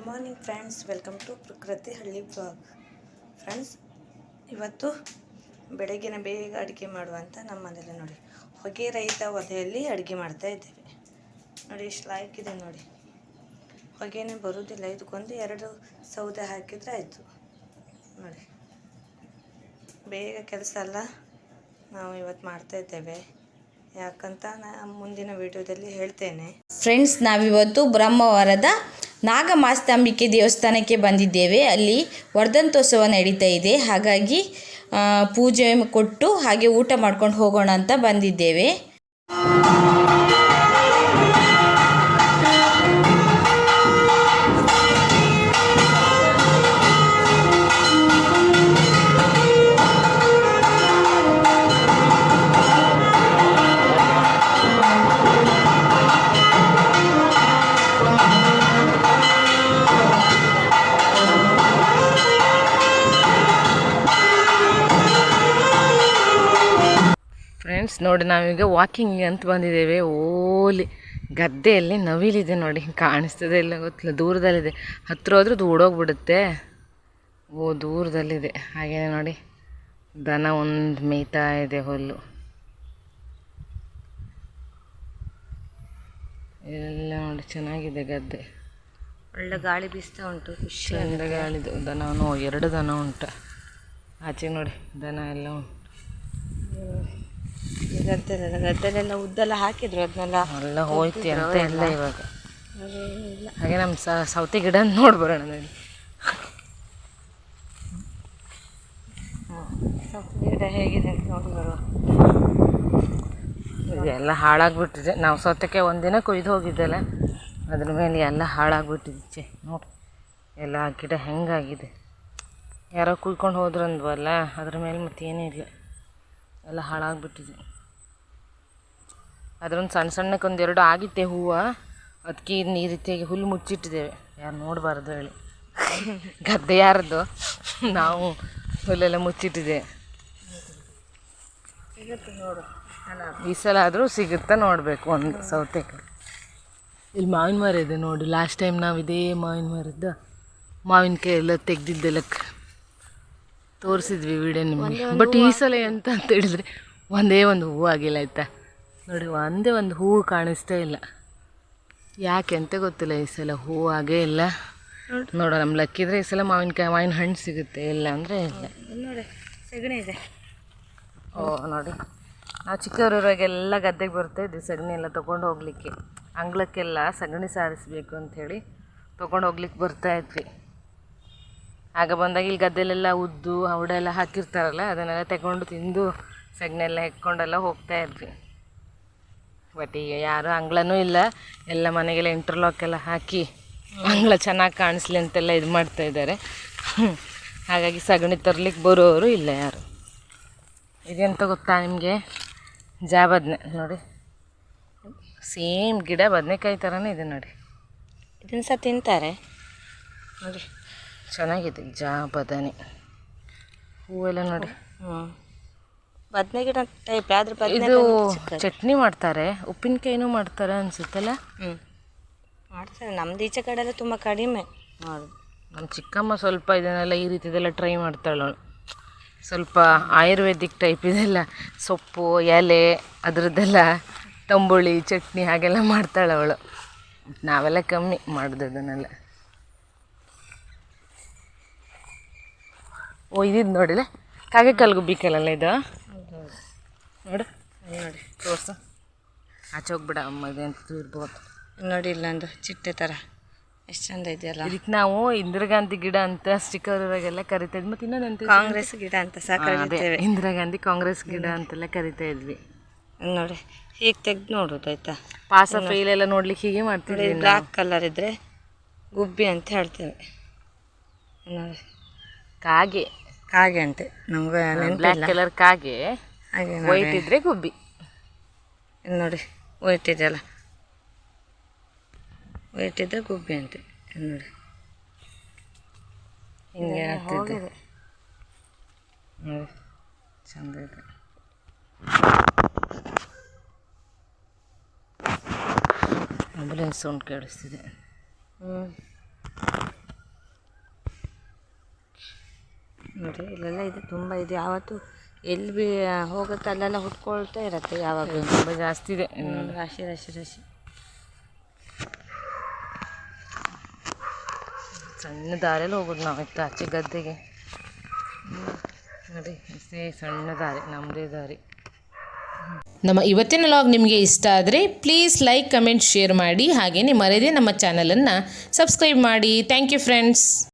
Good morning friends welcome to Prakruthi Halli blog friends ಇವತ್ತು ಬೆಳಗ್ಗಿನ ಬೇಗ ಅಡುಗೆ ಮಾಡುವಂಥ ನಮ್ಮ ಮನೇಲಿ ನೋಡಿ. ಹೊಗೆ ರಹಿತ ಒಲೆಯಲ್ಲಿ ಅಡುಗೆ ಮಾಡ್ತಾ ಇದ್ದೇವೆ. ನೋಡಿ ಎಷ್ಟು ಇದೆ ನೋಡಿ. ಹೊಗೆನೇ ಬರೋದಿಲ್ಲ ಇದಕ್ಕೊಂದು ಎರಡು ಸೌದೆ ಹಾಕಿದರೆ ಆಯಿತು. ನೋಡಿ. ಬೇಗ ಕೆಲಸ ಅಲ್ಲ. ನಾವು ಇವತ್ತು ಮಾಡ್ತಾ ಇದ್ದೇವೆ. ಯಾಕಂತ ನಾ ಮುಂದಿನ ವಿಡಿಯೋದಲ್ಲಿ ಹೇಳ್ತೇನೆ. ಫ್ರೆಂಡ್ಸ್ ನಾವಿವತ್ತು ಬ್ರಹ್ಮವರದ ನಾಗಮಾಸ್ತಾಂಬಿಕೆ ದೇವಸ್ಥಾನಕ್ಕೆ ಬಂದಿದ್ದೇವೆ. ಅಲ್ಲಿ ವರ್ಧಂತೋತ್ಸವ ನಡೀತಾ ಇದೆ. ಹಾಗಾಗಿ ಪೂಜೆ ಕೊಟ್ಟು ಹಾಗೆ ಊಟ ಮಾಡ್ಕೊಂಡು ಹೋಗೋಣ ಅಂತ ಬಂದಿದ್ದೇವೆ. ಫ್ರೆಂಡ್ಸ್ ನೋಡಿ ನಾವೀಗ ವಾಕಿಂಗ್ ಅಂತ ಬಂದಿದ್ದೇವೆ. ಓಲಿ ಗದ್ದೆಯಲ್ಲಿ ನವಿಲಿದೆ ನೋಡಿ ಕಾಣಿಸ್ತದೆ ಇಲ್ಲ ಗೊತ್ತಿಲ್ಲ ದೂರದಲ್ಲಿದೆ. ಹತ್ತಿರ ಹೋದ್ರೆ ದೂಡೋಗ್ಬಿಡುತ್ತೆ ಓ ದೂರದಲ್ಲಿದೆ. ಹಾಗೇ ನೋಡಿ ದನ ಒಂದು ಮೇಯ್ತಾ ಇದೆ ಹುಲ್ಲು. ಎಲ್ಲ ನೋಡಿ ಚೆನ್ನಾಗಿದೆ ಗದ್ದೆ. ಒಳ್ಳೆ ಗಾಳಿ ಬೀಸ್ತಾ ಉಂಟು ಖುಷಿಯಿಂದ ಗಾಳಿದು ದನವನ್ನು ಎರಡು ದನ ಉಂಟು. ಆಚೆ ನೋಡಿ ದನ ಎಲ್ಲ ಉಂಟು. ಗದ್ದೆಲೆಲ್ಲ ಗದ್ದೆಲೆಲ್ಲ ಉದ್ದೆಲ್ಲ ಹಾಕಿದ್ರು ಅದನ್ನೆಲ್ಲ ಎಲ್ಲ ಹೋಯ್ತು ಅಂತ ಎಲ್ಲ ಇವಾಗ. ಹಾಗೆ ನಮ್ಮ ಸ ಸೌತೆ ಗಿಡ ನೋಡಿ. ಬರೋಣ ನೋಡಿ ಗಿಡ ಹೇಗಿದೆ ಅಂತ ನೋಡಿ ಬರುವ ಇದೆಲ್ಲ ಹಾಳಾಗ್ಬಿಟ್ಟಿದೆ. ನಾವು ಸೌತೆಕಾಯಿ ಒಂದಿನ ಕುಯ್ದು ಹೋಗಿದ್ದೆಲ್ಲ. ಅದ್ರ ಮೇಲೆ ಎಲ್ಲ ಹಾಳಾಗ್ಬಿಟ್ಟಿದ್ದೆ ನೋಡಿ ಎಲ್ಲ ಗಿಡ ಹೆಂಗಾಗಿದೆ. ಯಾರೋ ಕುಯ್ಕೊಂಡು ಹೋದ್ರಂದ್ವಲ್ಲ ಅದ್ರ ಮೇಲೆ ಮತ್ತೇನೂ ಇಲ್ಲ ಎಲ್ಲ ಹಾಳಾಗ್ಬಿಟ್ಟಿದೆ. ಅದರೊಂದು ಸಣ್ಣ ಸಣ್ಣಕ್ಕೆ ಒಂದೆರಡು ಆಗಿತ್ತೆ ಹೂವು. ಅದಕ್ಕೆ ಇನ್ನು ಈ ರೀತಿಯಾಗಿ ಹುಲ್ಲು ಮುಚ್ಚಿಟ್ಟಿದ್ದೇವೆ. ಯಾರು ನೋಡಬಾರ್ದು ಹೇಳಿ. ಗದ್ದೆ ಯಾರದ್ದು ನಾವು ಹುಲ್ಲೆಲ್ಲ ಮುಚ್ಚಿಟ್ಟಿದೆ. ನೋಡು ಅಲ್ಲ ಈ ಸಲ ಆದರೂ ಸಿಗುತ್ತಾ ನೋಡಬೇಕು ಒಂದು ಸೌತೆಕಾಯಿ. ಇಲ್ಲಿ ಮಾವಿನ ಮರ ಇದೆ ನೋಡಿ. ಲಾಸ್ಟ್ ಟೈಮ್ ನಾವು ಇದೇ ಮಾವಿನ ಮರದ್ದು ಮಾವಿನಕಾಯಿ ಎಲ್ಲ ತೆಗ್ದಿದ್ದೆಲ್ಲ ತೋರಿಸಿದ್ವಿ ವಿಡಿಯೋ ನಿಮಗೆ. ಬಟ್ ಈ ಸಲ ಎಂತ ಅಂತ ಹೇಳಿದ್ರೆ ಒಂದೇ ಒಂದು ಹೂವು ಆಗಿಲ್ಲ ಆಯ್ತಾ? ನೋಡಿ ಒಂದೇ ಒಂದು ಹೂವು ಕಾಣಿಸ್ತಾ ಇಲ್ಲ. ಯಾಕೆ ಅಂತ ಗೊತ್ತಿಲ್ಲ ಈ ಸಲ ಹೂವು ಆಗೇ ಇಲ್ಲ. ನೋಡೋ ನಮ್ಮ ಲಕ್ಕಿದ್ರೆ ಈ ಸಲ ಮಾವಿನಕಾಯಿ ಮಾವಿನ ಹಣ್ಣು ಸಿಗುತ್ತೆ ಇಲ್ಲ ಅಂದರೆ ಇಲ್ಲ. ನೋಡಿ ಸಗಣಿ ಇದೆ. ಓ ನೋಡಿ. ನಾವು ಚಿಕ್ಕವರಿರುವಾಗೆಲ್ಲ ಗದ್ದೆಗೆ ಬರ್ತಾ ಇದ್ವಿ ಸಗಣಿ ಎಲ್ಲ ತೊಗೊಂಡು ಹೋಗ್ಲಿಕ್ಕೆ. ಅಂಗ್ಳಕ್ಕೆಲ್ಲ ಸಗಣಿ ಸಾರಿಸ್ಬೇಕು ಅಂಥೇಳಿ ತೊಗೊಂಡು ಹೋಗ್ಲಿಕ್ಕೆ ಬರ್ತಾ ಇದ್ವಿ. ಆಗ ಬಂದಾಗ ಇಲ್ಲಿ ಗದ್ದೆಲೆಲ್ಲ ಉದ್ದು ಹೌಡೆಲ್ಲ ಎಲ್ಲ ಹಾಕಿರ್ತಾರಲ್ಲ ಅದನ್ನೆಲ್ಲ ತಗೊಂಡು ತಿಂದು ಸಗಣಿ ಎಲ್ಲ ಹೆಕ್ಕೊಂಡೆಲ್ಲ ಹೋಗ್ತಾ ಇದ್ವಿ. ಬಟ್ ಈಗ ಯಾರು ಅಂಗಳನೂ ಇಲ್ಲ. ಎಲ್ಲ ಮನೆಗೆಲ್ಲ ಇಂಟರ್ಲಾಕ್ ಎಲ್ಲ ಹಾಕಿ ಅಂಗಳ ಚೆನ್ನಾಗಿ ಕಾಣಿಸ್ಲಿ ಅಂತೆಲ್ಲ ಇದು ಮಾಡ್ತಾ ಇದ್ದಾರೆ. ಹಾಗಾಗಿ ಸಗಣಿ ತರ್ಲಿಕ್ಕೆ ಬರೋರು ಇಲ್ಲ ಯಾರು. ಇದೆಂತ ಗೊತ್ತಾ ನಿಮಗೆ? ಜಾ ಬದನೆ ನೋಡಿ. ಸೇಮ್ ಗಿಡ ಬದನೆಕಾಯಿ ಥರನೇ ಇದೆ ನೋಡಿ. ಇದನ್ನು ಸಹ ತಿಂತಾರೆ. ನೋಡಿ. ಚೆನ್ನಾಗಿದೆ ಜಾ ಬದನೆ ಹೂವೆಲ್ಲ ನೋಡಿ. ಹ್ಞೂ ಬದನೆ ಗಿಡ ಟೈಪ್ ಆದ್ರೆ ಇದು ಚಟ್ನಿ ಮಾಡ್ತಾರೆ. ಉಪ್ಪಿನಕಾಯಿನೂ ಮಾಡ್ತಾರೆ ಅನ್ಸುತ್ತಲ್ಲ? ಹ್ಞೂ ಮಾಡ್ತಾರೆ. ನಮ್ದು ಈಚೆ ಕಡೆ ಎಲ್ಲ ತುಂಬ ಕಡಿಮೆ. ಮಾಡೋದು ನಮ್ಮ ಚಿಕ್ಕಮ್ಮ ಸ್ವಲ್ಪ ಇದನ್ನೆಲ್ಲ ಈ ರೀತಿದೆಲ್ಲ ಟ್ರೈ ಮಾಡ್ತಾಳು ಸ್ವಲ್ಪ ಆಯುರ್ವೇದಿಕ್ ಟೈಪ್ ಇದೆಲ್ಲ. ಸೊಪ್ಪು ಎಲೆ ಅದರದ್ದೆಲ್ಲ ತಂಬುಳಿ ಚಟ್ನಿ ಹಾಗೆಲ್ಲ ಮಾಡ್ತಾಳೆ ಅವಳು. ನಾವೆಲ್ಲ ಕಮ್ಮಿ ಮಾಡೋದು ಅದನ್ನೆಲ್ಲ. ಓ ಇದಿದ್ದು ನೋಡಿಲ್ಲ ಕಾಗೆ ಕಲ್ಗು ಕಲಲ್ಲ ಇದು? ನೋಡು. ನೋಡಿ ತೋರ್ಸು. ಆಚೆ ಹೋಗ್ಬಿಡ ಅಮ್ಮ ಇದಂತೂ ಇರ್ಬೋದು. ನೋಡಿ ಇಲ್ಲಂದು ಚಿಟ್ಟೆ ಥರ ಎಷ್ಟು ಚಂದ ಇದೆಯಲ್ಲ. ಇದಕ್ಕೆ ನಾವು ಇಂದಿರಾ ಗಾಂಧಿ ಗಿಡ ಅಂತ ಸ್ಟಿಕ್ಕರ್ಗೆಲ್ಲ ಕರಿತಾ ಇದ್ವಿ. ಮತ್ತು ಇನ್ನೊಂದು ಕಾಂಗ್ರೆಸ್ ಗಿಡ ಅಂತ ಸಾಕಾಗಿದೆ ಇಂದಿರಾ ಗಾಂಧಿ ಕಾಂಗ್ರೆಸ್ ಗಿಡ ಅಂತೆಲ್ಲ ಕರಿತಾ ಇದ್ವಿ. ನೋಡಿ ಹೀಗೆ ತೆಗ್ದು ನೋಡೋದು ಆಯ್ತಾ? ಪಾಸ ಫೈಲ್ ಎಲ್ಲ ನೋಡ್ಲಿಕ್ಕೆ ಹೀಗೆ ಮಾಡ್ತೀವಿ ಬ್ಲ್ಯಾಕ್ ಕಲರ್ ಇದ್ರೆ ಗುಬ್ಬಿ ಅಂತ ಹೇಳ್ತೇವೆ. ನೋಡಿ. ಕಾಗೆ. ಕಾಗೆ ಅಂತೆ. ನಮ್ಗೆ ಬ್ಲ್ಯಾಕ್ ನೆನಪಿಲ್ಲ. ಕಲರ್ ಕಾಗೆ. ಹಾಗೆ ವೈಟ್ ಇದ್ರೆ ಗುಬ್ಬಿ. ನೋಡಿ ವೈಟ್ ಇದೆಯಲ್ಲ ವೈಟ್ ಇದ್ರೆ ಗುಬ್ಬಿ ಅಂತೆ. ನೋಡಿ. ಹಿಂಗೆ ಆಗ್ತಿದೆ ನೋಡಿ ಚಂದ ಇದೆ. ಆಂಬುಲೆನ್ಸ್ ಸೌಂಡ್ ಕೇಳಿಸ್ತಿದೆ. ಹ್ಞೂ ನೋಡಿ ಇಲ್ಲೆಲ್ಲ ಇದೆ ತುಂಬ ಇದೆ. ಯಾವತ್ತು ಎಲ್ಲಿ ಬಿ ಹೋಗುತ್ತೆ ಅಲ್ಲೆಲ್ಲ ಹುಟ್ಕೊಳ್ತಾ ಇರುತ್ತೆ ಯಾವಾಗಲೂ. ತುಂಬ ಜಾಸ್ತಿ ಇದೆ. ರಾಶಿ ರಾಶಿ ರಾಶಿ. ಸಣ್ಣ ದಾರಿಯಲ್ಲಿ ಹೋಗೋದು ನಾವು ಇತ್ತು ಆಚೆ ಗದ್ದೆಗೆ. ನೋಡಿ ಸೇ ಸಣ್ಣ ದಾರಿ ನಮ್ಮದೇ ದಾರಿ. ನಮ್ಮ ಇವತ್ತಿನ ಲಾಗ್ ನಿಮಗೆ ಇಷ್ಟ ಆದರೆ ಪ್ಲೀಸ್ ಲೈಕ್ ಕಮೆಂಟ್ ಶೇರ್ ಮಾಡಿ. ಹಾಗೆಯೇ ಮರೆಯದೆ ನಮ್ಮ ಚಾನಲನ್ನು ಸಬ್ಸ್ಕ್ರೈಬ್ ಮಾಡಿ. Thank you friends